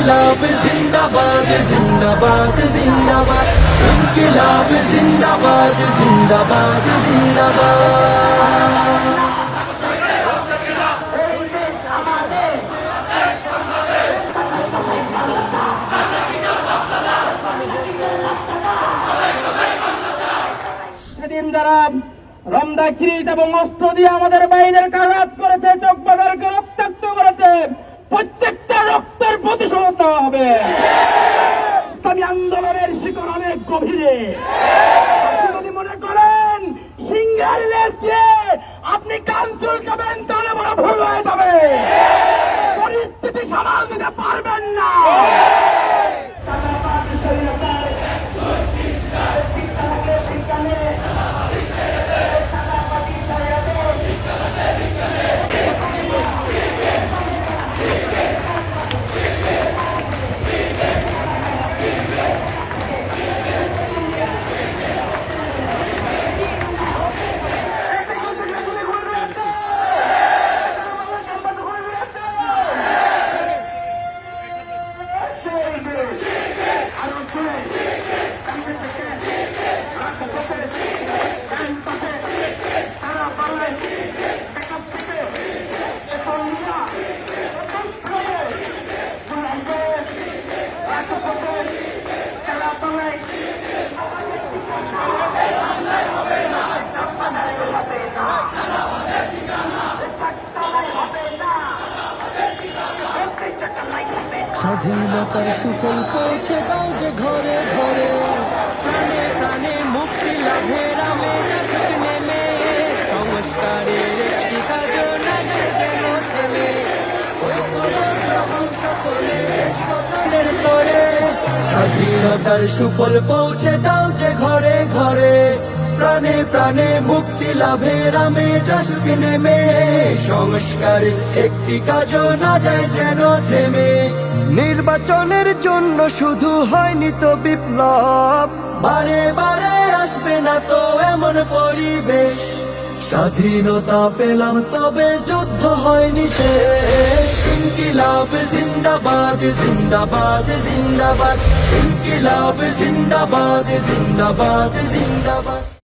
ইনকিলাব জিন্দাবাদ জিন্দাবাদ জিন্দাবাদ ইনকিলাব জিন্দাবাদ জিন্দাবাদ জিন্দাবাদ সেদিন যারা রমদা কিরিট এবং অস্ত্র দিয়ে আমাদের বাইরের কারাত করেছে, চোখ আপনি যদি মনে করেন সিংহের লেজ দিয়ে আপনি কান চুলকাবেন, তাহলে বড় ভুল হয়ে যাবে। পরিস্থিতি সামাল দিতে পারবেন না। change. স্বাধীনতার সুফল পৌঁছে দাও যে ঘরে ঘরে। প্রাণে প্রাণে মুক্তি লাভের স্বাধীনতার সুফল পৌঁছে দাও যে ঘরে ঘরে। প্রাণে প্রাণে মুক্তি লাভের আমেজ আসুক নেমে। সংস্কারে একটি কাজ না যায় যেন থেমে। নির্বাচনের জন্য শুধু হয়নি তো বিপ্লব। বারে বারে আসবে না তো এমন পরিবেশ। স্বাধীনতা পেলাম তবে যুদ্ধ হয়নি শেষ। ইনকিলাব জিন্দাবাদ জিন্দাবাদ জিন্দাবাদ। ইনকিলাব জিন্দাবাদ জিন্দাবাদ জিন্দাবাদ।